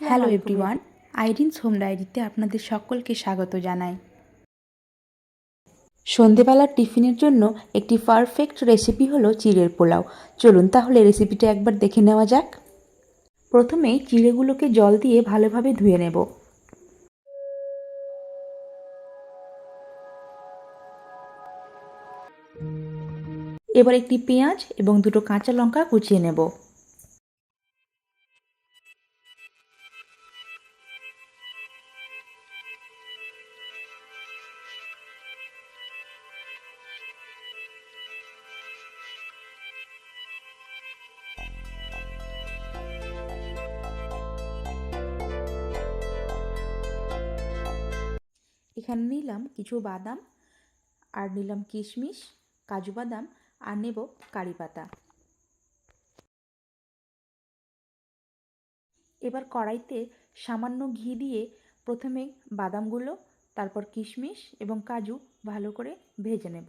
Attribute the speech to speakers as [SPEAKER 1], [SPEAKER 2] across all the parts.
[SPEAKER 1] Hello everyone আইরিনস home ডায়েরিতে আপনাদের সকলকে স্বাগত জানাই। সন্ধেবেলার টিফিনের জন্য একটি পারফেক্ট রেসিপি হলো চিড়ের পোলাও। চলুন তাহলে রেসিপিটা একবার দেখে নেওয়া যাক। প্রথমেই চিড়েগুলোকে জল দিয়ে ভালোভাবে ধুয়ে নেব। এবার একটি পেঁয়াজ এবং দুটো কাঁচা লঙ্কা কুচিয়ে নেব। এখানে নিলাম কিছু বাদাম, আর নিলাম কিশমিশ, কাজু বাদাম, আর নেব কারি পাতা। এবার কড়াইতে সামান্য ঘি দিয়ে প্রথমে বাদামগুলো, তারপর কিশমিশ এবং কাজু ভালো করে ভেজে নেব।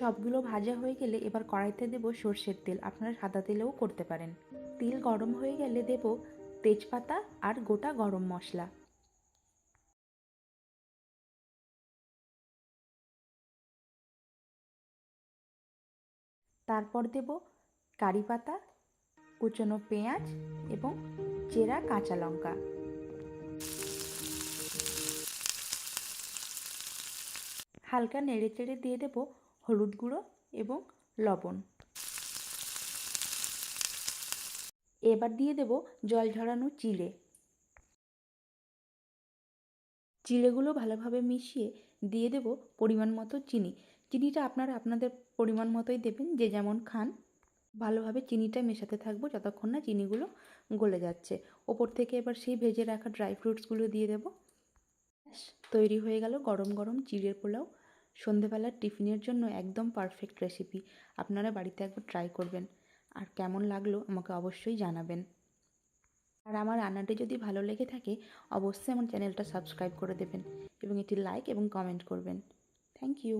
[SPEAKER 1] সবগুলো ভাজা হয়ে গেলে এবার কড়াইতে দেব সর্ষের তেল। আপনারা সাদা তেলেও করতে পারেন। তেল গরম হয়ে গেলে দেব তেজপাতা আর গোটা গরম মশলা। তারপর দেব কারি পাতা, কুচনো পেঁয়াজ এবং চেরা কাঁচা লঙ্কা। হালকা নেড়ে চেড়ে দিয়ে দেব হলুদ গুঁড়ো এবং লবণ। এবার দিয়ে দেব জল ঝরানো চিড়ে। চিড়েগুলো ভালোভাবে মিশিয়ে দিয়ে দেব পরিমাণ মতো চিনি। চিনিটা আপনারা আপনাদের পরিমাণ মতোই দেবেন, যে যেমন খান। ভালোভাবে চিনিটা মেশাতে থাকব যতক্ষণ না চিনিগুলো গলে যাচ্ছে। ওপর থেকে এবার সেই ভেজে রাখা ড্রাই ফ্রুটসগুলো দিয়ে দেবো। তৈরি হয়ে গেল গরম গরম চিড়ের পোলাও। সন্ধেবেলার টিফিনের জন্য একদম পারফেক্ট রেসিপি আপনারা বাড়িতে একবার ট্রাই করবেন। আর কেমন লাগল আমাকে অবশ্যই জানাবেন। আর আমার রান্নাটি যদি ভালো লেগে থাকে, অবশ্যই আমার চ্যানেলটা সাবস্ক্রাইব করে দেবেন এবং এটি লাইক এবং কমেন্ট করবেন। Thank you